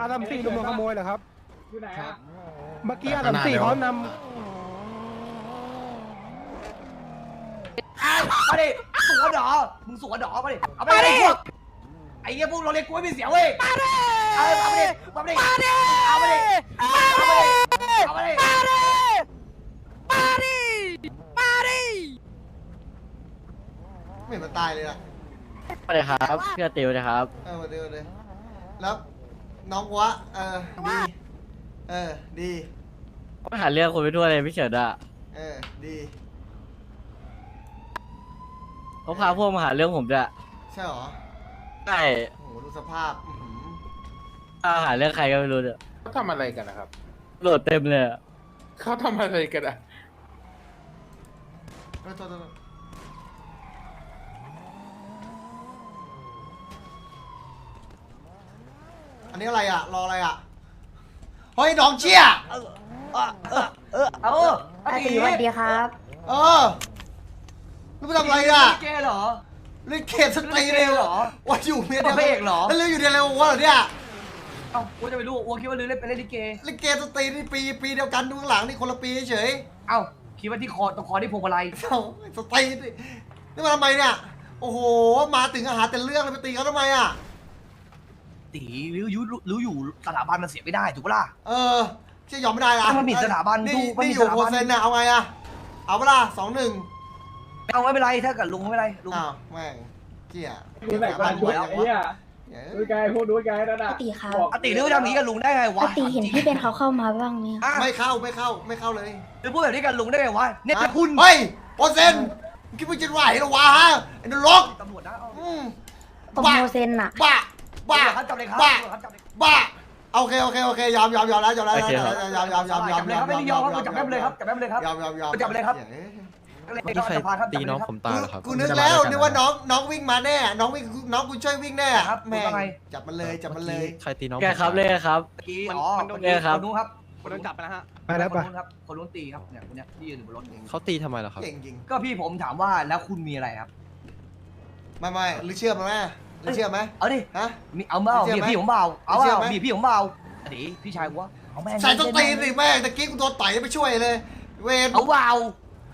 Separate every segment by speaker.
Speaker 1: อาดัมสี่ลุมโดนขโมยเหรอครับ
Speaker 2: อยู่ไหนอะ
Speaker 1: เมื่อกี้อาดัมสี่เขาน
Speaker 3: มาดิสวนเหรอมึงสวนเหรอมาดิเอาไปเลยพวกไอ้เหี้ยพวกเราเรียกกูไม่มีเสียงเว้ยมาดิเอามาดิมาดิเอามาดิเอามาดิเอามาดิ
Speaker 4: ไม่เห็นมันตายเลยนะ
Speaker 5: สวัสดีครับพี่อาติวนะครับ
Speaker 4: เออมาดูเลยแล้ว น้องวะเออดี เออ ดี
Speaker 5: ก็หาเรื่องคนไปทั่วเลยพี่เฉินอะ
Speaker 4: เออ ดี
Speaker 5: เขาพาพวกมาหาเรื่องผมด้วย
Speaker 4: ใช่หรอ
Speaker 5: ใช่
Speaker 4: โอ้โหดูสภาพอื้อหือ
Speaker 5: พาหาเรื่องใครก็ไม่รู้เนี่ย
Speaker 6: เขาทำอะไรกันนะครับ
Speaker 5: โหลดเต็มเลยอะ
Speaker 6: เขาทำอะไรกันอะ
Speaker 4: เออโทษโทษโทษ อันนี้อะไรอะ รออะไรอะ เฮ้ยน้องเชี่ย
Speaker 3: เออเออเออเออเอา
Speaker 7: อาติสวัสดีครับ
Speaker 4: เออแล้วไปทำอะไรอะ
Speaker 3: แกเหรอ
Speaker 4: เล่นเกมสตรีเลยเหรอว่าอยู่เมียเดียว
Speaker 3: พระเอกเหรอ
Speaker 4: แล้วเล่นอยู่เดียวเลยวะเหรอเนี่ย
Speaker 3: เอ้ากูจะไปรู้อัวคิดว่าลือเล่นเป็นเล่นลิเก
Speaker 4: เล่นเกมสตรีนี่ปีปีเดียวกันดูข้างหลังนี่คนละปีเฉย
Speaker 3: เอ้าคิดว่าที่คอตรงคอที่พวงมาลัย
Speaker 4: เอ้าสตรีนี่นี่มาทำไมเนี่ย โอ้โห มาถึงอาหารแต่เรื่องเลยไปตีเขาทำไมอะ
Speaker 3: ตีรู้อยู่รู้อยู่สถาบันมันเสียไม่ได้ถูกปะล่ะ
Speaker 4: เออเชื่อยอมไม่ได้ละ
Speaker 3: ถ้ามันหมิ่นสถาบัน
Speaker 4: นี่
Speaker 3: ดูมันหมิ่
Speaker 4: นี่
Speaker 3: น
Speaker 4: อยู่
Speaker 3: สถาบัน
Speaker 4: โปรเซนต์น่ะเอาไงอะเอาเปะล่าสองหนึ่ง
Speaker 3: เอาไม่เป็นไรถ้าเกิดลุงไม่เป็นไรลุง
Speaker 4: อ้าวแม่งเจี๊ย
Speaker 2: ดูไหนก่อนดูไอ้เหี้ยดูไกลพวกดูไกลนั่นน่ะ
Speaker 7: อาติครับ
Speaker 3: อติเรื่องทำอย่างนี้กับลุงได้ไงวะ
Speaker 7: อาติเห็นพี่เป็นเขาเข้ามาบ้างไหม
Speaker 3: อะ
Speaker 4: ไม่เข้าไม่เข้าไม่เข้าเลย
Speaker 3: หรือพูดแบบนี้กับลุงได้ไงวะเนี่ย
Speaker 4: ฮะ
Speaker 3: จะคุณ
Speaker 4: เฮ้ยโปรเซนต์มึงคิดว่าจะไหวเหรอวะฮะไอ้นรก
Speaker 3: ตำรวจนะเอา
Speaker 4: อืม
Speaker 7: ตรง
Speaker 4: บ้า
Speaker 7: โมเซนน่ะ
Speaker 4: บ้า บ้า
Speaker 3: ครับจับเลยครับ
Speaker 4: บ้า
Speaker 3: จับเลย
Speaker 4: บ้าโอเคโอเคโอเคยอมยอมยอมแล้วยอมแล้วยอมยอมยอมยอมยอม
Speaker 3: จับเลยครับไม่ได้ยอมครับจับได้เลยครับจับได้เลยครับ
Speaker 4: ยอมยอมยอม
Speaker 3: จับเลยครับ
Speaker 4: เอ้ย
Speaker 8: เมื่อกี้ใครตีน้องผมตายเหรอครับ
Speaker 4: กูนึกแล้วนึกว่าน้องน้องวิ่งมาแน่ น้องวิ่งน้องกูช่วยวิ่งแน่
Speaker 3: ครับ
Speaker 4: แม่ง
Speaker 3: ว่าไง
Speaker 4: จับมันเลยจับมันเลย
Speaker 8: ใครตีน้อง
Speaker 5: แกครับเลยครับ
Speaker 3: เมื่อกี้
Speaker 8: มัน
Speaker 3: อ๋อ
Speaker 8: มันโดน
Speaker 5: เนี่ยครับ
Speaker 3: คนนู้นครับ
Speaker 8: คนโดนจับไปแล้วฮะำ
Speaker 1: ไปแล้ว
Speaker 3: ค
Speaker 1: ปะ
Speaker 3: นนู้นครับคนนู้นตีครับเนี่ยคนเนี้ยที่ยืนอยู่บนรถเอง
Speaker 8: เขาตีทำไมเหรอครับ
Speaker 4: เก่งจริง
Speaker 3: ก็พี่ผมถามว่าแล้วคุณมีอะไรครับ
Speaker 4: ไม่ไม่หรือเชื่อมันไหม หรือเชื่อไหม
Speaker 3: เอาดิ
Speaker 4: ฮะ
Speaker 3: มีเอาเปล่า
Speaker 4: เชื่อ
Speaker 3: มี
Speaker 4: ไหม
Speaker 3: พี่ผมเปล่าเอาเป
Speaker 4: เชื่อ
Speaker 3: ล่า
Speaker 4: ไหม
Speaker 3: มีพี่ผมเปล่าอดีพี่ชายกูวะเอาแม่ง
Speaker 4: ใส่ต้นตีนสิแม่งตะกี้กูโดนต่อยไปช่วยเลย เวร
Speaker 3: เอาเปล่า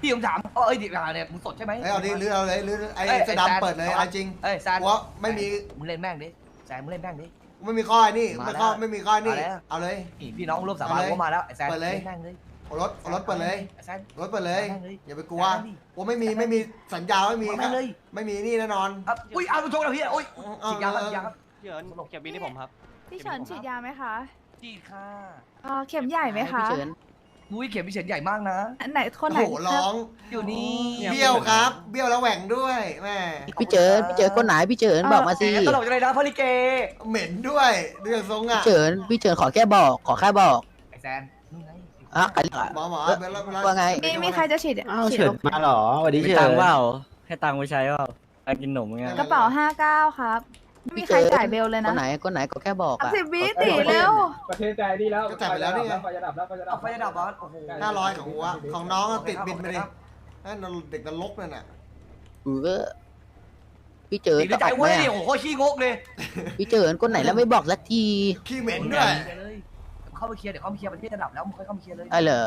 Speaker 3: พี่ผมถามเออเอ้ยเดี๋ยวเนี่ยมึงสดใช่ไหม
Speaker 4: เอ้ยเอาดิหรือเอาเลยหรือไอ้
Speaker 3: เอ้ย
Speaker 4: เสื้อดำเปิดเลยเอาจริง
Speaker 3: เอ้ยแซน
Speaker 4: หัวไม่มี
Speaker 3: มึงเล่นแม่งดิแซนมึงเล่นแม่งดิ
Speaker 4: ไม่มีข้อไอ้นี่
Speaker 3: มา
Speaker 4: ไม่
Speaker 3: แล้ว
Speaker 4: ข้อไม่มีข้อไอ้นี่
Speaker 3: มาแล้ว
Speaker 4: เอาเลย
Speaker 3: นี่พี่น้องร่วมสาบาน
Speaker 4: เอาเลย
Speaker 3: ก็มาแล้วไอ้แซน
Speaker 4: เปิดเลย
Speaker 3: นแม่งเลย
Speaker 4: เอารถเอารถเปิดเลย
Speaker 3: ไอ้แซน
Speaker 4: รถเปิดเลย
Speaker 3: แม่งเลย
Speaker 4: อย่าไปกลัว
Speaker 3: แม่งดิ
Speaker 4: กลัวไม่มีไม่มีสัญญาไม่มี
Speaker 3: แม่งเลย
Speaker 4: ไม่มีนี่แน่นอน
Speaker 3: ครับอุ้ยเอาไปโชว์แล้วพี่โอ้ย
Speaker 4: เอา
Speaker 3: ฉีดยาครับ
Speaker 4: เอา
Speaker 3: ฉีดยาครับ
Speaker 8: เดี๋ยวเก็บบินให้ผมครับ
Speaker 9: พี่เฉินฉีดยาไหมคะ
Speaker 3: ฉีดค่ะ
Speaker 9: อ๋อเข็มใหญ่ไหมคะ
Speaker 3: อุ้ยเข็มพี่เฉินใหญ่มากนะ
Speaker 9: อันไหนคน
Speaker 4: โอ้
Speaker 9: ไหน
Speaker 4: โห
Speaker 9: ค
Speaker 4: ร้
Speaker 9: รั
Speaker 4: อบง
Speaker 3: อยู่นี่
Speaker 4: เบี้ยวครับ เบี้ยวแล้วแหว่งด้วยแม่
Speaker 3: พี่เจินพี่เจินคนไหน
Speaker 10: พี่เฉินบอกมาสิ
Speaker 3: ตลกจังเลยนะพ่อลิเก
Speaker 4: เหม็นด้วยดูอย่างทรงอะ
Speaker 10: พี่เฉินพี่เฉินขอแค่บอกขอแค่บอก
Speaker 3: ไอ้แซนนู่นไง
Speaker 10: อะใคร
Speaker 4: หมอหมอ
Speaker 10: เอ้ย
Speaker 4: เป็นไรเป็นไร
Speaker 10: ว่าไง
Speaker 9: มีมีใครจะฉีด
Speaker 5: อ้าว
Speaker 9: ฉีด
Speaker 5: เฉิน
Speaker 9: โอ
Speaker 5: มาหรอสวัสดี
Speaker 10: พี่
Speaker 5: เฉิ
Speaker 10: เฉิ
Speaker 5: น
Speaker 10: น
Speaker 5: เปล่าให้ตังค์ไปใช้เปล่าไปกินขนมไง
Speaker 9: กระเป๋าห้าเก้าครับไม่มีใครจ่ายเบลเลย
Speaker 10: ค
Speaker 9: นะ
Speaker 10: นไหนคนไหนก็แค่บอก
Speaker 9: สาม
Speaker 10: อะ
Speaker 9: สิบวิตีเร็ว
Speaker 2: ประเทศใจดีแล้ว
Speaker 4: ก็จ่ายไปแล้วนี่ไง
Speaker 2: ไฟจะดับแล้วไฟจะดั
Speaker 3: เอา
Speaker 2: บ
Speaker 3: ไฟจะดับเหรอโอ้โห
Speaker 4: ห้าร้อยของหัวของน้องอะติดบินไปดินั่นนเด็กนรกนั่นน่ะ
Speaker 10: เออพี่เฉิน
Speaker 3: ตี
Speaker 10: ก็
Speaker 3: ในใจ
Speaker 10: ออก
Speaker 3: เว้
Speaker 10: แม่
Speaker 3: ยดิโอ้โหขี้งกเลย
Speaker 10: พี่เฉินคนไหนแล้วไม่บอกสักที
Speaker 4: ขี้เหม็นด้วย
Speaker 3: เคลียร์เลยเข้าไปเคลียร์เดี๋ยวเข้าไปเคลียร์ประเทศจะดับแล้วมึงค่อยเข้าไปเคลียร์เลย
Speaker 10: ไอ้เหรอ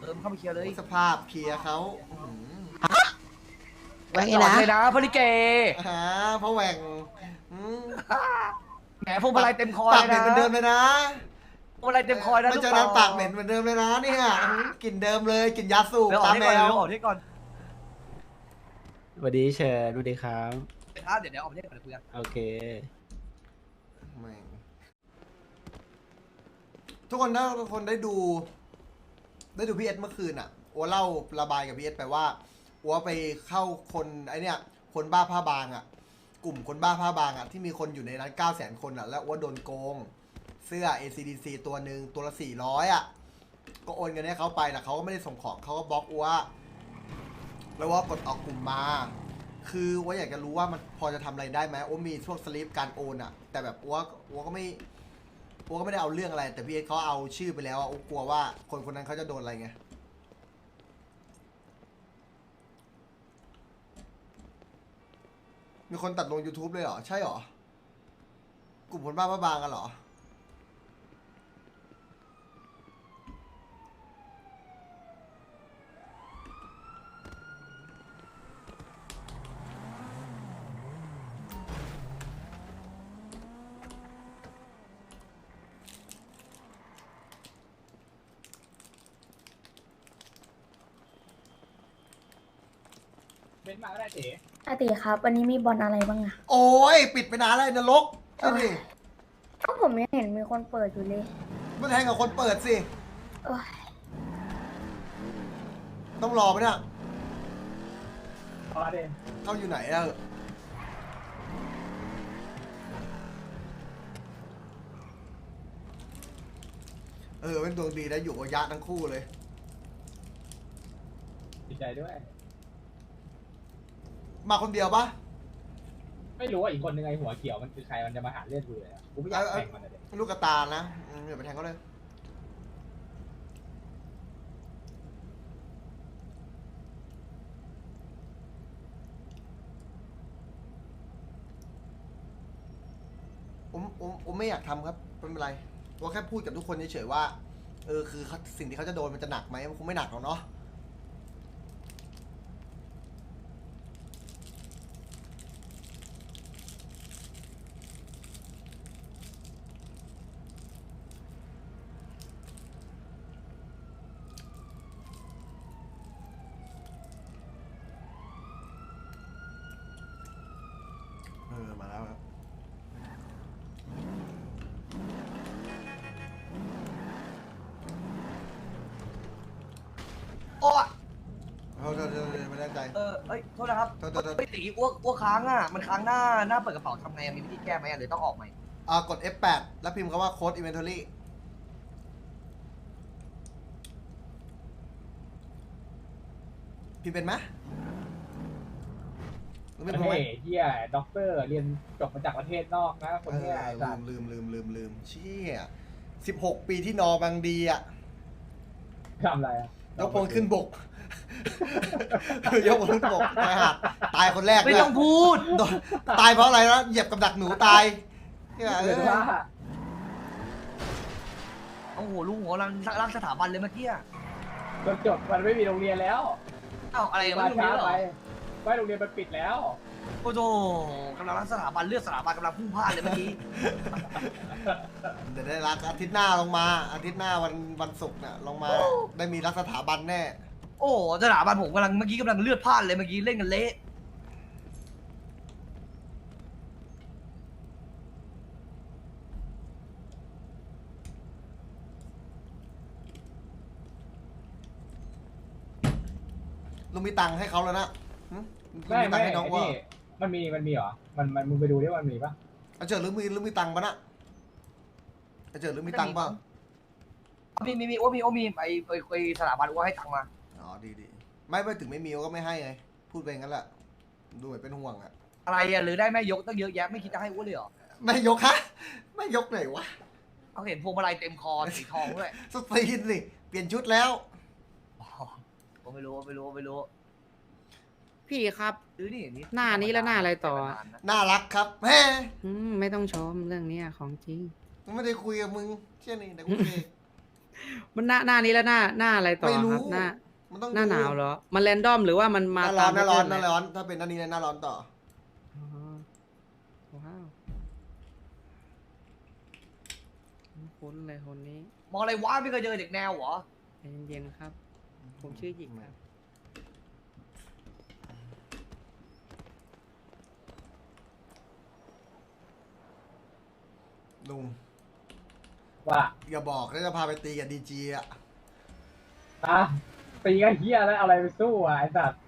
Speaker 3: เออมึงเข้าไปเคลียร์เลย
Speaker 4: สภาพเคลียร์เขาอื้อหือ
Speaker 10: ไว้ไง
Speaker 3: ต่อ
Speaker 10: นะ
Speaker 3: เลยนะพ่อลิเก
Speaker 4: ฮะเพราะแหว่งอืม
Speaker 3: แหมพวงมาลัยเต็มคอ
Speaker 4: ปาก
Speaker 3: เลย
Speaker 4: เหม็น
Speaker 3: นะ
Speaker 4: เหมือนเดิมเลยนะ
Speaker 3: พวงมาลัยเต็มคอนะ
Speaker 4: ไม่
Speaker 3: ลูก
Speaker 4: เจอน้ำปากเหม็นเหมือนเดิมเลยนะเนี่ยอื้อกลิ่นเดิมเลยกลิ่นยาสูบ
Speaker 3: เดี๋ยวออ
Speaker 4: ตากม
Speaker 3: ที่
Speaker 4: แม
Speaker 3: ก่อน
Speaker 4: ว
Speaker 3: เดี๋ยวออกที่ก่อน
Speaker 5: สวัสดีเฉินสวัสดีครับ
Speaker 3: ครับ เดี๋ยวเดี๋ยวออกประเทศก่อนเดี๋ยวคุยกัน
Speaker 5: โอเค
Speaker 4: แม่ง ทุกคนถ้าทุกคนได้ดู ได้ดูพี่เอสเมื่อคืนอะอัวเล่าระบายกับพี่เอสไปว่าอัวไปเข้าคนไอเนี้ยคนบ้าผ้าบางอะ กลุ่มคนบ้าผ้าบางอะที่มีคนอยู่ในนั้น9 0 0 0 0 0คนอะ แล้วอัวโดนโกง เสื้อ ACDC ตัวหนึ่งตัวละ400อะ ก็โอนเงินให้เขาไปแต่เขาก็ไม่ได้ส่งของเขาก็บล็อกอัวแล้วว่ากดออกกลุ่มมา คืออัว่าอยากจะรู้ว่ามันพอจะทำอะไรได้ไหมโอัวมีพวกสลิปการโอนอะแต่แบบอัวอัวก็ไม่ อัวก็ไม่ได้เอาเรื่องอะไร แต่พี่เอสเขาเอาชื่อไปแล้วอะอัวกลัวว่าคนคนนั้นเขาจะโดนอะไรไงมีคนตัดลง YouTube เลยเหรอ ใช่เหรอกลุ่มคนบ้าบ้าบางกันเหรอ
Speaker 2: นต์มาก็ได้เต๋
Speaker 7: อา ติครับวันนี้มีบอลอะไรบ้างอะ
Speaker 4: โอ้ยปิดไปนานแล้วไอ้นรกใช่ดิ
Speaker 7: ก็ผมยังเห็นมีคนเปิดอยู่เลย
Speaker 4: มาแทงกับคนเปิดสิ
Speaker 7: โอ้ย
Speaker 4: ต้องรอไหมเนี่ย
Speaker 2: พอเด้
Speaker 4: เขาอยู่ไหนอะเออเป็นดวงดีนะอยู่กับยะทั้งคู่เลย
Speaker 2: ดีใจด้วย
Speaker 4: มาคนเดียวปะ
Speaker 2: ไม่รู้ว่าอีกคนนึงไอ้หัวเขียวมันคือใครมันจะมาหาเรื่องกูเลยอะกูไม่อยากแข่งมันเลย
Speaker 4: ลูกกระตานะอืมอย่าไปแทงเขาเลย ผมผมผมไม่อยากทำครับไม่เป็นไรว่าแค่พูดกับทุกคนเฉยๆว่า เออคือเขาสิ่งที่เขาจะโดนมันจะหนักไหมมันคงไม่หนักหรอกเนาะ เออ มาแล้วครับ
Speaker 3: โอ้ย
Speaker 4: เขาจะไม่ได้ใจ
Speaker 3: เออเอ้ยโทษนะครับ
Speaker 4: โทษโทษโทษ
Speaker 3: ไอ้ตีอ้วกอ้วกค้างอะมันค้างหน้าหน้าเปิดกระเป๋าทำไงอะมีวิธีแก้ไหมอะหรือต้องออกไหม
Speaker 4: อ่ากด F8 แล้วพิมพ์คำว่า code inventory พิมพ์เป็นไหมหรือไม่พิมพ์ไหม
Speaker 2: เฮ้ยเฮียด็อกเตอร์เรียนจบมาจากประเทศนอกนะคน
Speaker 4: เอ
Speaker 2: เนี้ย
Speaker 4: อ
Speaker 2: ไอ้สั
Speaker 4: ลื
Speaker 2: ต
Speaker 4: ม
Speaker 2: ว์
Speaker 4: ลืมลืมลืมลืมเชี่ยสิบหกปีที่นอบางดีอะ
Speaker 2: ทำอะไรอะ
Speaker 4: ยกพลขึ้นบก ยกพลขึ้นบกตายหักตายคนแรก
Speaker 3: ไม่
Speaker 4: ด้วย
Speaker 3: ต้องพูด
Speaker 4: โดนตายเพราะอะไรนะเหยียบกับดักหนูตายเนี่ยเอ
Speaker 2: หรือ
Speaker 4: อ
Speaker 2: ว่า
Speaker 3: โอ้โหลุงหัวรังรักสถาบันเลยเมื่อกี้อะ
Speaker 2: จนจบมันไม่มีโรงเรียนแล้ว
Speaker 3: เอ้าอะไรยังไม่
Speaker 2: มา
Speaker 3: รู้
Speaker 2: ช้า
Speaker 3: เหรอ
Speaker 2: ไปไม่โรงเรียนมันปิดแล้ว
Speaker 3: โอ้โหกำลังรักสถาบันเลือดสถาบันกำลังพุ่งพลาดเลยเมื่อกี้
Speaker 4: เดี๋ยวได้รักอาทิตย์หน้าลงมา อาทิตย์หน้าวันวันศุกร์น่ะลงมา ได้มีรักสถาบันแน่
Speaker 3: โอ้สถาบันผมกำลังเมื่อกี้กำลังเลือดพลาดเลยเมื่อกี้เล่นกันเละ
Speaker 4: ลุงมีตังค์ให้เขาแล้วนะหึลุง
Speaker 2: ไม่
Speaker 4: มีตั
Speaker 2: ไม่
Speaker 4: งค์ให้น้องว่า
Speaker 2: นี่ มันมีมันมีเหรอ มันมันมึงไปดูดิว่ามันมีปะ
Speaker 4: อาเจิดลุงมีลุงมีตังค์ปะนะอาเจิดลุงมีตังค์ปะ
Speaker 3: มีมีมีโอ้มีโอ้มีไอไอไอสถาบันว่าให้ตังค์มา
Speaker 4: อ๋อดีดีไม่ไม่ถึงไม่มีก็ไม่ให้ไงพูดไปงั้นแหละดูเหมือนเป็นห่วงอะ
Speaker 3: อะไรอะหรือได้แม่ยกตั้งเยอะแยะไม่คิดจะให้อ้วนเลยเหรอ
Speaker 4: ไม่ยกฮะไม่ยกไหนวะ
Speaker 3: เขาเห็นพวงมาลัยเต็มคอสีทองด้วย
Speaker 4: สตรีนสิเปลี่ยนชุดแล้ว
Speaker 3: อ๋อผมไม่รู้ไม่รู้ไม่รู้
Speaker 10: พี่ครับ
Speaker 3: หรือนี่นี่
Speaker 10: หน้านี้แล้วหน้าอะไรต่อ
Speaker 4: น่ารักครับแม่
Speaker 10: อืมไม่ต้องชมเรื่องนี้ของจริง
Speaker 4: ไม่ได้คุยกับมึงเชื่อนี่แต่กูเอง
Speaker 10: มันหน้าหน้านี้แล้วหน้าหน้าอะไรต่อ
Speaker 4: ไม่รู้
Speaker 10: ครับหน้า
Speaker 4: มันต้อง
Speaker 10: หน้าหนาวเหรอ มันแรนดอมหรือว่ามัน
Speaker 4: ห
Speaker 10: มา
Speaker 4: น้าร้อนห
Speaker 10: ต
Speaker 4: น้าร้อน
Speaker 10: ม
Speaker 4: หน้า
Speaker 10: แพทเทิ
Speaker 4: ร้อนถ้าเป็นอันนี้เนี่ยหน้าร้อนต่อ
Speaker 10: อ๋อว้าวคุ้นเลยคนนี้
Speaker 3: มองอะไรวะไม่เคยเจอเด็กแนวเหรอ
Speaker 10: ใจเย็นๆครับ ผมชื่อหยิกครับ
Speaker 4: ลุง
Speaker 2: ว่า
Speaker 4: อย่าบอกนะจะพาไปตีกับดีจีอะ
Speaker 2: อะตีกันเฮียแล้วเอาอะไรไปสู้อะไอ้สัตว์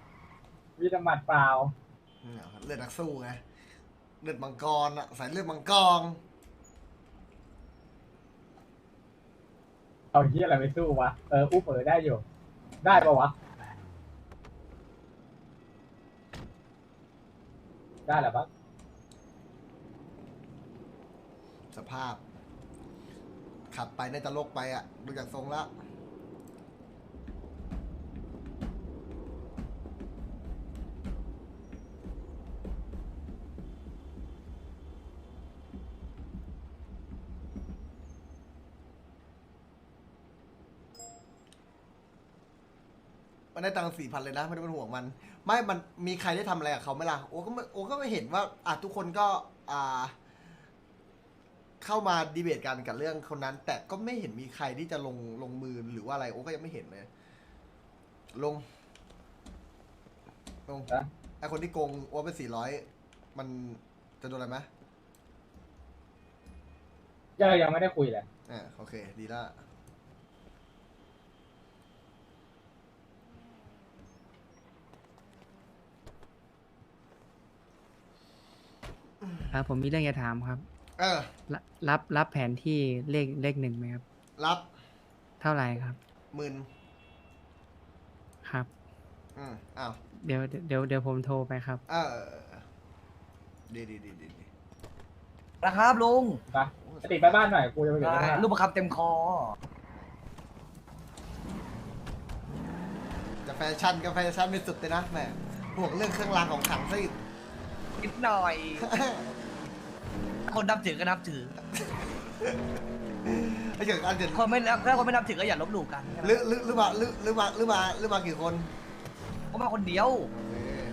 Speaker 2: มีแต่หมัดเปล่า
Speaker 4: เนี่ยเลือดนักสู้ไงเลือดมังกรอะสายเลือดมังกร
Speaker 2: เอาเฮียอะไรไปสู้วะเอออุ๊บเออได้อยู่ ได้ปะวะ ได้แหละปะ
Speaker 4: สภาพ ขับไปน่าจะลกไปอะดูจากทรงล้วมันได้ตังค์สี่พันเลยนะไม่ได้เป็นห่วงมัน ไม่ มันมีใครได้ทำอะไรกับเขาไหมล่ะ โอ้ก็ไม่โอ้ก็ไม่เห็นว่าอะทุกคนก็ อ่า เข้ามาดีเบตกันกับเรื่องคนนั้น แต่ก็ไม่เห็นมีใครที่จะลงลงมือหรือว่าอะไรโอ้ก็ยังไม่เห็นเลย ลง ลง
Speaker 2: นะ
Speaker 4: ไอคนที่โกงโอ้เป็นสี่ร้อยมันจะโดนอะไรไหม
Speaker 2: ยังยังไม่ได้คุยเลย
Speaker 4: อ่าโอเค ดีละ
Speaker 10: ครับผมมีเรื่องจะถามครับ
Speaker 4: เออ
Speaker 10: รับรับรับแผนที่เลขเลขหนึ่งไหมครับ
Speaker 4: รับ
Speaker 10: เท่าไหร่ครับ
Speaker 4: หมื่น
Speaker 10: ครับ
Speaker 4: อืมอ้าว
Speaker 10: เดี๋ยวเดี๋ยวเดี๋ยวผมโทรไปครับ
Speaker 4: เออดีดีดีดีดี
Speaker 3: นะครับลุง
Speaker 2: ไปติดไปบ้านหน่อยกูจะไปอยู่ที่บ้าน
Speaker 3: ลูกประคำเต็มคอ
Speaker 4: จะแฟชั่นก็แฟชั่นไม่สุดเลยนะแหมห่วงเรื่องเครื่องรางของขลังซะอีก
Speaker 3: นิดหน่อย คนนับถือก็นับถือ
Speaker 4: ไอ้เจ๋งอันเจ๋ง
Speaker 3: คนไม่นับถ้าคนไม่นับถือก็อย่าลบหลู่กัน
Speaker 4: หรือหรือหรือมาหรือหรือมาหรือมาหรือมากี่คน
Speaker 3: ก็มาคนเดียว
Speaker 4: เออ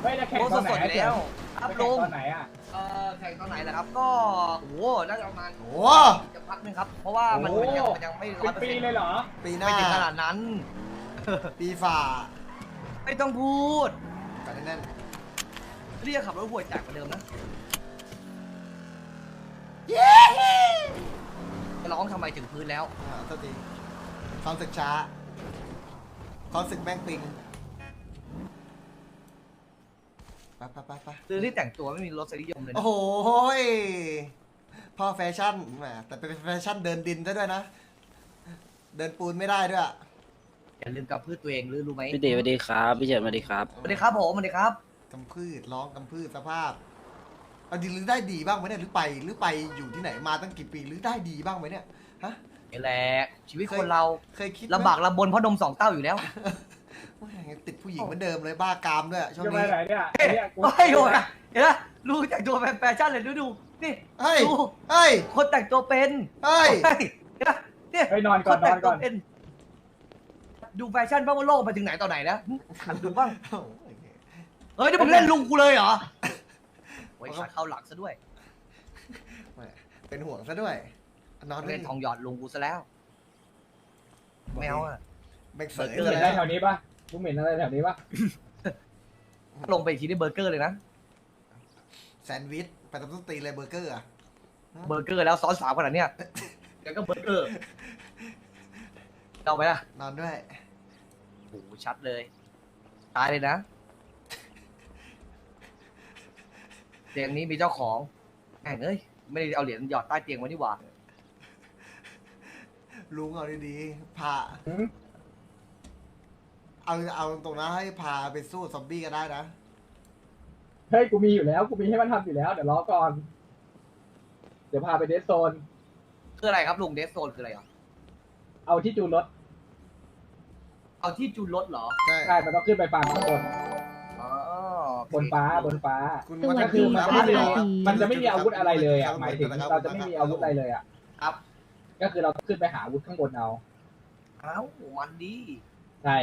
Speaker 2: เฮ้ยแล้วแข่ง
Speaker 3: โอ้
Speaker 2: ตอนไหน
Speaker 3: สดๆอยู่แล้วครับ
Speaker 2: แข่
Speaker 3: ลุ
Speaker 2: ง
Speaker 3: ง
Speaker 2: ตอนไหนอะ
Speaker 3: เอ่อแข่งตอนไหนล่ะครับ ก็โอ้โหน่าจะประมาณ
Speaker 4: โอ้
Speaker 3: จะพักหนึงครับ เพราะว่ามัน
Speaker 2: โอ้
Speaker 3: มันยังมันยังไม่ร้
Speaker 2: เป็
Speaker 3: อนยเปอร์
Speaker 2: ปี
Speaker 3: เซ็นต์
Speaker 2: เลยเหรอ
Speaker 4: ปีห
Speaker 3: ไม่
Speaker 4: น้า
Speaker 3: ถึงขนาดนั้น
Speaker 4: ปีฝ่า
Speaker 3: ไม่ต้องพูด
Speaker 4: กันแน่น
Speaker 3: เรียกขับรถห่วยแตกกว่าเดิมนะจะร้องทำไมถึงพื้นแล้ว
Speaker 4: อ่าตัวทีความศึกช้าความศึกแม่งปิงไปไปไปไป
Speaker 3: คือที่แต่งตัวไม่มีรสนิยมเลย
Speaker 4: โอ้
Speaker 3: นะ
Speaker 4: โหยพ่อแฟชั่นแหมแต่เป็นแฟชั่นเดินดินซะด้วยนะ เดินปูนไม่ได้ด้วย
Speaker 3: อย่าลืมกับพืชตัวเองรู้รู้ไหม
Speaker 8: พี่เดชสวัสดีครับ พี่เฉินสวัสดีครับ
Speaker 3: สวัสดีครับผมสวัสดีครับ
Speaker 4: กำพืชร้องกำพืชสภาพเอาดีหรือได้ดีบ้างไหมเนี่ยหรือไปหรือไปอยู่ที่ไหนมาตั้งกี่ปีหรือได้ดีบ้างไหมเนี่ยฮะ
Speaker 3: นี่แหละชีวิตคนเรา
Speaker 4: เคยคิดไหม
Speaker 3: ลำบากลำบนเพราะนมสองเต้าอยู่แล้ว
Speaker 4: แม่งยังติดผู้หญิงเหมือนเดิมเลยบ้ากามด้วยช่วง
Speaker 2: จะไป
Speaker 4: นี้
Speaker 2: ไหนเนี่ยไอ้เนี่ยกู
Speaker 3: เฮ้ยโอ้ยเห็นไหมรู้จากตัวแฟชั่นเลยดูดูนี่
Speaker 4: เฮ้ย
Speaker 3: ดู
Speaker 4: เฮ้ย
Speaker 3: คนแต่งตัวเป็น
Speaker 4: เฮ้ย
Speaker 3: เฮ้ยเห็นไหมเนี่ย
Speaker 2: เฮ้ยนอน
Speaker 3: ค
Speaker 2: ก่อน
Speaker 3: น
Speaker 2: น
Speaker 3: แต่
Speaker 2: องน
Speaker 3: ตั
Speaker 2: ก่
Speaker 3: ว
Speaker 2: อน
Speaker 3: เป็นดูแฟชั่นบ้างว่าโลกไปถึงไหนต่อไหนแล้วหันดูบ้าง เฮ้ยนี่มึงเล่นลุงกูเลยเหรอโอ้ยขาเข้าหลังซะด้วย
Speaker 4: แหมเป็นห่วงซะด้วย นอน
Speaker 3: เล่นทองหยอดลุงกูซะแล้วไม่เอาอะ
Speaker 4: แบ่งเสย
Speaker 3: เบอร์เกอร์
Speaker 2: เห็น
Speaker 4: แล้
Speaker 2: ได้
Speaker 4: ว
Speaker 2: แถวนี้ปะมึงเห็นอะไรแถวนี้ปะ
Speaker 3: ลงไปอีกทีได้เบอร์เกอร์เลยนะ
Speaker 4: แซนด์วิชไปทำต้นตีนเลยเบอร์เกอร์อะ
Speaker 3: เบอร์เกอร์แล้วซ้อนสามขนาดเนี้ยเดี๋ยวก็เบอร์เกอร์เอาไปละ
Speaker 4: นอนด้วย
Speaker 3: โอ้โหชัดเลย ตายเลยนะ เตียงนี้มีเจ้าของแม่งเอ้ยไม่ได้เอาเหรียญหยอดใต้เตียงไว้นี่หว่า
Speaker 4: ลุงเอาดีๆพาเอาเอาตรงๆนะให้พาไปสู้ซอมบี้ก็ได้นะ
Speaker 2: เฮ้ยกูมีอยู่แล้ว กูมีให้มันทำอยู่แล้ว เดี๋ยวรอก่อน เดี๋ยวพาไปเดสโซน
Speaker 3: คืออะไรครับลุงเดสโซนคืออะไรอะ
Speaker 2: เอาที่จูนรถ
Speaker 3: เอาที่จูนรถเหรอ
Speaker 4: ใช่
Speaker 2: ใช่ มันต้องขึ้นไปฟาร์มข้างบน
Speaker 3: อ๋อบ
Speaker 2: นฟ้าบนฟ้า
Speaker 4: คุณ
Speaker 7: สวัสดี
Speaker 2: ก็คือมันจะไม่มี
Speaker 7: ครับ
Speaker 2: มันจะไม่มีอาวุธอะไรเลยอะหมายถึงเราจะไม่มีอาวุธอะไรเลยอะ
Speaker 3: ครับ
Speaker 2: ก็คือเราขึ้นไปหาอาวุธข้างบนเอา
Speaker 3: เอ้ามันดี
Speaker 2: ใช่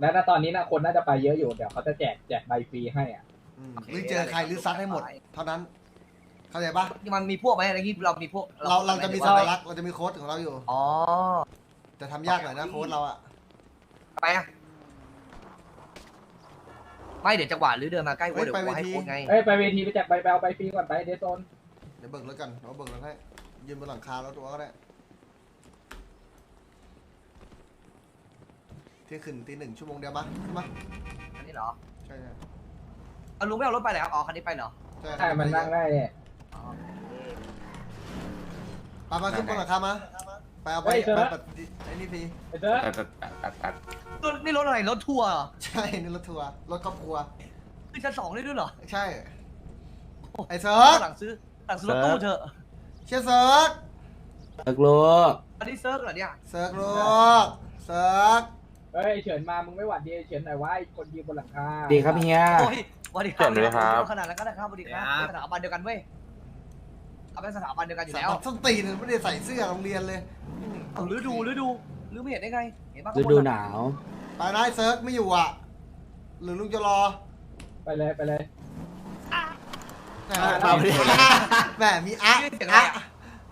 Speaker 2: แล้วณตอนนี้นะคนน่าจะไปเยอะอยู่เดี๋ยวเขาจะแจกแจกใบฟรีให้อะ
Speaker 4: อืมหรือเจอใครหรือซัดให้หมด เท่านั้นเข้าใจปะ
Speaker 3: นี่มันมีพวกไหมอะไรงี้เรามีพวก
Speaker 4: เราเราจะมี
Speaker 3: ห
Speaker 4: สั
Speaker 3: อ
Speaker 4: ญ
Speaker 3: ว่า
Speaker 4: ลักษณ์เราจะมีโค้ดของเราอยู่
Speaker 3: อ๋อ
Speaker 4: แต่ทำยากหน่อยนะโค้ดเราอะ
Speaker 3: ไปอะ ไม่เดี๋ยวจังหวะหรือเดินมาใกล้โอ้เดี๋ยวกูให้โค้ดไง
Speaker 2: เอ้ยไปเวทีไปแจกใบแบลใบฟรีก่อนไปเดสโซน
Speaker 4: เดี๋ยวเบิกรถกันเราเบิกรถให้ยืนบนหลังคาแล้วตัวก็ได้เที่ยงคืนตีหนึ่งชั่วโมงเดียวมาขึ้นมา
Speaker 3: อันนี้เหรอ
Speaker 4: ใช่ใช่
Speaker 3: เอาลุงไม่เอารถไปไหนครับอ๋อคันนี้ไปเหรอ
Speaker 4: ใช่
Speaker 2: ใช่มันนั่งได้เนี่ย
Speaker 3: อ๋อ
Speaker 4: ไปมาขึ้นบนหลังคามาไปเอาไป
Speaker 2: เฮ้ยเจอ
Speaker 4: ไป
Speaker 2: แล้ว
Speaker 4: ปัดไอ้นี่ฟรี
Speaker 2: ไปเจอ
Speaker 6: ตัดตัดตัดตัด
Speaker 3: รถนี่รถอะไรรถทัวร์เหรอ
Speaker 4: ใช่นี่รถทัวร์รถครอบครัว
Speaker 3: ขึ้นชั้นสองได้ด้วยเหรอ
Speaker 4: ใช่ ไอ้เซิร์ก
Speaker 3: หลังซื้อหลังซื้อรถตู้เถอะ
Speaker 4: เชี่ยเซิร์ก
Speaker 8: เลิกลูก
Speaker 3: อันนี้เซิร์ฟเหรอเนี่ย
Speaker 4: เซิร์กลูกเซิร์ก
Speaker 2: เฮ้ยเฉินมา มึงไม่หวัดดีเฉินหน่อยว่าไอ้คนยืนบนหลังคา
Speaker 8: ดีครับเฮีย
Speaker 3: โอ้ยสวัสดีครับ ขนาดนั้นก็ได้ครับสวัสดีครับเป็นสถาบันเดียวกันเว้ยเอาเป็นสถาบันเดียวกันอยู่
Speaker 4: สา
Speaker 3: แล้ว
Speaker 4: บัดส้นตีนไม่ได้ใส่เสื้อโรงเรียนเลย
Speaker 3: เอาหรือดูหรือดูหรือไม่เห็นได้ไง เห็นปะ
Speaker 8: ฤดูหนาว
Speaker 4: ไปนะไอ้เซิร์กไม่อยู่อะ หรือลุงจะรอ
Speaker 2: ไปเลยไปเลย
Speaker 4: แหม
Speaker 8: เอาดิ
Speaker 4: แหมมีอะอะ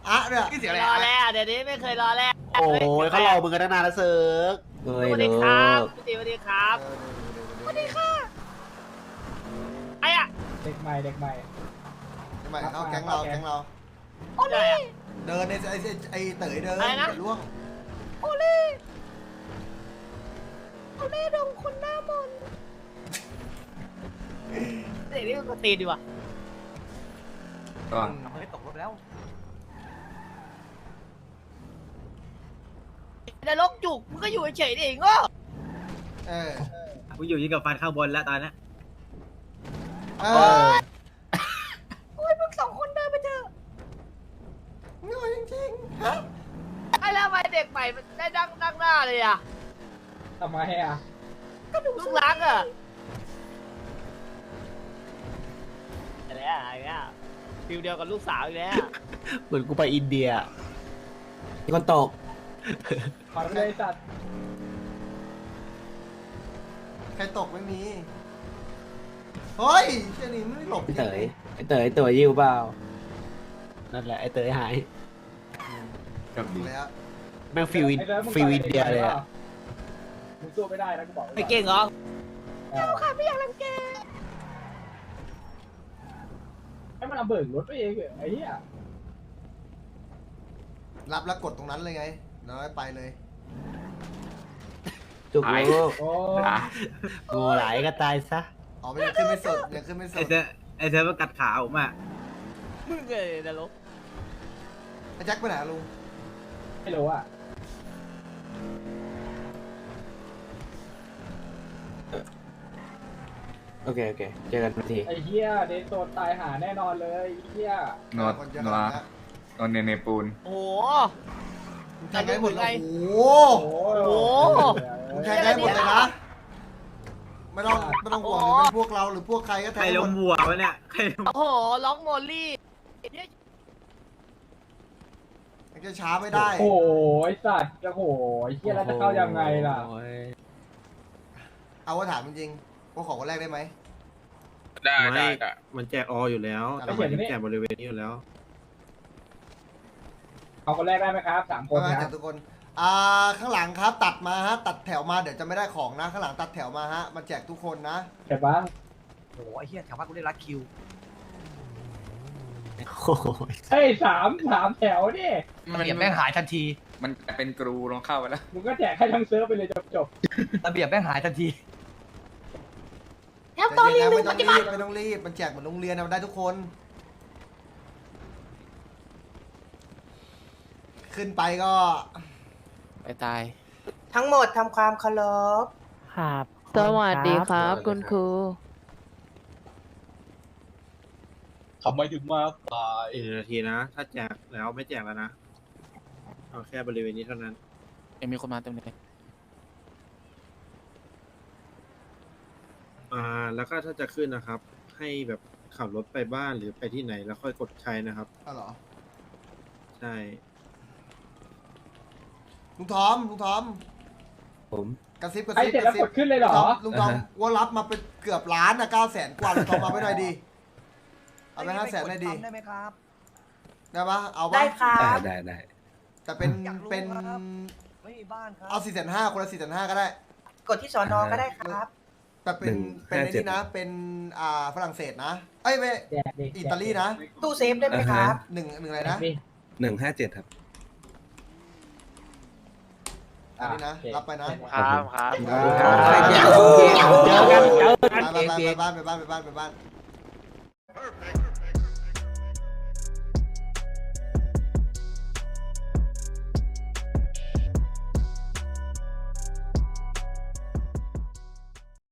Speaker 4: อะด้วย
Speaker 3: ที่เสียงอะไร
Speaker 5: รอ
Speaker 3: อะ
Speaker 5: แล้วเดี๋ยวนี้ไม่เคยรอแล้วโอ้ยเขารอมึงกันตั้งนานแล้วเซิร์ก
Speaker 8: เฮ้ยลูก
Speaker 5: พี่ตีสวัสดีครับ
Speaker 4: เออ
Speaker 3: ไอ้อะ
Speaker 2: เด็กใหม่เด็กใหม่
Speaker 4: ทำไมเข้าแก๊งเราแก๊งเรา
Speaker 3: โอ้ย
Speaker 4: เดินในไอ้ไอ้ไอ้เต๋ยเดิน
Speaker 3: อะไรนะ
Speaker 4: อย่าล่วง
Speaker 3: โอเล่ โอเล่ดงคนหน้ามนเด็กนี่ก็ตีนดีว่ะ
Speaker 6: ก็
Speaker 3: เฮ้ยตกรถแล้วนรกจุกมึงก็อยู่เฉยๆดิโง่
Speaker 4: เออ
Speaker 5: กูอยู่ยิงกับฟันข้างบนแล้วตอนนี้
Speaker 4: เออ
Speaker 3: โอ้ยมึงสองคนเดินไปเถอะ
Speaker 4: เหนื่อยจริงๆฮะ
Speaker 3: ไอ้แล้วทำไมเด็กใหม่มันได้ดังดังหน้าเลยอะ
Speaker 2: ทำไมอะ
Speaker 3: ลูกรักอะอะไรอะอะไรอะฟิลเดียวกับลูกสาวอีกแล้ว
Speaker 5: เหมือนกูไปอินเดียมีคนตก
Speaker 2: ขอเลยสัตว์
Speaker 4: ใครตกไม่มี เฮ้ยเช่นนี้ไม่หลบ
Speaker 5: ไอเต๋ยไอเต๋ยตัวยิวเปล่านั่นแหละไอเต๋ยหาย
Speaker 6: กับดี
Speaker 4: เลยฮะ
Speaker 5: แม่งฟิวอิน
Speaker 2: ไอ้เลิฟมึง
Speaker 5: ฟิวอินเดียเลยอะ
Speaker 2: มึงสู้ไม่ได้นะกูบอกว้
Speaker 3: ไม่เก่งเหรอ
Speaker 2: เออ
Speaker 3: ข้าไม่อยากรังแก
Speaker 2: ให้มันเอาเบิกรถไปเองเหรอไอ้เหี้ย
Speaker 4: รับแล้วกดตรงนั้นเลยไง น้อยไปเลย
Speaker 5: จุกลูก
Speaker 2: โอ้
Speaker 6: อะ
Speaker 5: โง่หลายก็ตายซะ
Speaker 4: อ๋อไม่ยังขึ้นไม่สดยังขึ้นไม่ส
Speaker 5: ไอ
Speaker 4: ด
Speaker 5: เธอไอเธอมากัดขาผมอะ
Speaker 3: มึงเลยนรก
Speaker 4: ไอ้แจ็คไปไหนอะลุง
Speaker 2: ไม่รู้อะ
Speaker 5: โอเคโอเค เจอกันทันที
Speaker 2: ไอ้เหี้ยเดนโซนตายหาแน่นอนเลยไอ้เหี้ย
Speaker 6: นวด
Speaker 4: คนเยอะ
Speaker 6: น
Speaker 4: ข
Speaker 6: ว
Speaker 4: นา
Speaker 6: ด
Speaker 4: ดนั้น
Speaker 6: นวดเนเนปูน
Speaker 3: โอ้โห
Speaker 4: มึงแทงได้หมดเลยโอ้โห
Speaker 2: โอ้
Speaker 3: โอ้
Speaker 4: มึงแทงได้หมดเลยนะไม่ต้องไม่ต้องห่วงหรือเป็นพวกเราหรือพวกใครก็แท
Speaker 5: ใครง
Speaker 4: ห
Speaker 5: ล
Speaker 4: ม
Speaker 5: ง
Speaker 4: ด
Speaker 5: บัววะเนี่ยใครลง
Speaker 3: โอ้โหร้องโมลลี่
Speaker 4: มันจะช้าไม่ได้
Speaker 2: โอ้ยไอ้สัตว์โอ้โหไอ้เหี้ยแล้วจะเข้ายังไงล่ะ
Speaker 5: โอ้ย
Speaker 4: เอาว่าถามจริงๆ ว่าของคนแรกได้ไหม
Speaker 6: ได้
Speaker 5: ไม่
Speaker 6: ได้ได้
Speaker 5: มันแจกออยู่แล้ว
Speaker 4: แต่
Speaker 5: แต่
Speaker 4: ห
Speaker 5: มั
Speaker 4: มาย
Speaker 5: น
Speaker 4: ถึง
Speaker 5: แจกบริเวณนี้อยู่แล้ว
Speaker 2: เอาคนแรกได้ไหมครับสามคน
Speaker 4: มา
Speaker 2: นะ
Speaker 4: จากทุกคนอ่าข้างหลังครับตัดมาฮะตัดแถวมาเดี๋ยวจะไม่ได้ของนะ ข้างหลังตัดแถวมาฮะมาแจกทุกคนนะ
Speaker 2: เก็บปะ
Speaker 3: โอ้โหไอ้เหี้ยแถวบ้านกูได้รัดคิว
Speaker 5: โอ้ย
Speaker 2: เฮ้ยสามสามแถวนี่
Speaker 3: ระเบียบแม่งหายทันที
Speaker 6: มันเป็นกรูลองเข้าไปแล้ว
Speaker 2: มึงก็แจกให้ทั้งเซิร์ฟไปเลยจบจบ
Speaker 3: ระเบียบแม่งหายทันที
Speaker 4: แล้วตอนนี้ไม่ต้องรีบไม่ต้องรีบมันแจกเหมือนโรงเรียนนะมันได้ทุกคน ขึ้นไปก็
Speaker 6: ไปตาย
Speaker 11: ทั้งหมดทำความเคารพ
Speaker 9: ครับ
Speaker 6: สวัสดีครับ
Speaker 9: คุณครู
Speaker 2: ทำไมถึงมาตาย
Speaker 5: อีกหนึ่งนาทีนะ ถ้าแจกแล้วไม่แจกแล้วนะ เอาแค่บริเวณนี้เท่านั้น
Speaker 6: ยังมีคนมาเต็มเลย
Speaker 5: อ่าแล้วก็ถ้าจะขึ้นนะครับ ให้แบบขับรถไปบ้านหรือไปที่ไหนแล้วค่อยกดใช้นะครับ
Speaker 4: เอาเหรอ
Speaker 5: ใช่
Speaker 4: ลุงทอม ลุงทอม
Speaker 5: ผม
Speaker 4: กระซิบกระ
Speaker 2: ไอ้
Speaker 4: ซิบ
Speaker 2: เสร็จ
Speaker 4: ก
Speaker 2: แล้ว
Speaker 4: ระซิ
Speaker 2: ก
Speaker 4: บ
Speaker 2: ดขึ้นเลยเหรอ
Speaker 4: ลุงทอมว่ารับมาเป็นเกือบล้านนะเก้าแสนกว่าลุงทอมมาไม่หน่อยดี เอาไปห้าแสนหน่อยดี
Speaker 3: ได้ไหมครับ
Speaker 4: ได้ปะเอา
Speaker 11: ได้
Speaker 4: ปะ
Speaker 11: ครับ
Speaker 5: ได้ได้
Speaker 4: แต่เป็น
Speaker 3: อยากรู้
Speaker 4: เป็น
Speaker 3: ครับ ไม่มีบ้านครับ
Speaker 4: เอาสี่แสนห้าคนละสี่แสนห้าก็ได้
Speaker 11: กดที่สอนอก็ได้ครับ
Speaker 4: แต่เป็นเป็นไอ้นี่นะ เป็นอ่าฝรั่งเศสนะเอ้ยไม่
Speaker 2: แจกดิ
Speaker 4: อิตาลีนะ
Speaker 11: ตู้เซฟได้ไหมครับ
Speaker 4: หนึ่งหนึ่งอะไรนะ
Speaker 2: นี่
Speaker 8: หนึ่งห้าเจ็ดครับ
Speaker 4: อันนี้นะรับไปนะ
Speaker 6: ครับครับ
Speaker 5: เจอกันเจอกัน
Speaker 4: ไปไปไปไปบ้านไปบ้านไปบ้านไปบ้าน